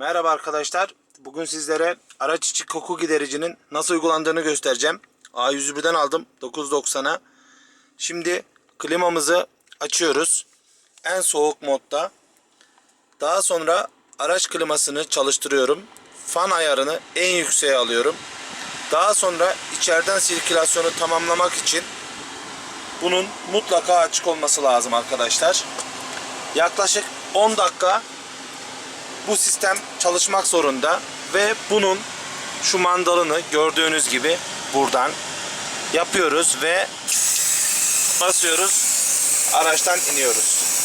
Merhaba arkadaşlar. Bugün sizlere araç içi koku gidericinin nasıl uygulandığını göstereceğim. A101'den aldım 9.90'a. Şimdi klimamızı açıyoruz. En soğuk modda. Daha sonra araç klimasını çalıştırıyorum. Fan ayarını en yükseğe alıyorum. Daha sonra içeriden sirkülasyonu tamamlamak için bunun mutlaka açık olması lazım arkadaşlar. Yaklaşık 10 dakika bu sistem çalışmak zorunda ve bunun şu mandalını gördüğünüz gibi buradan yapıyoruz ve basıyoruz araçtan iniyoruz.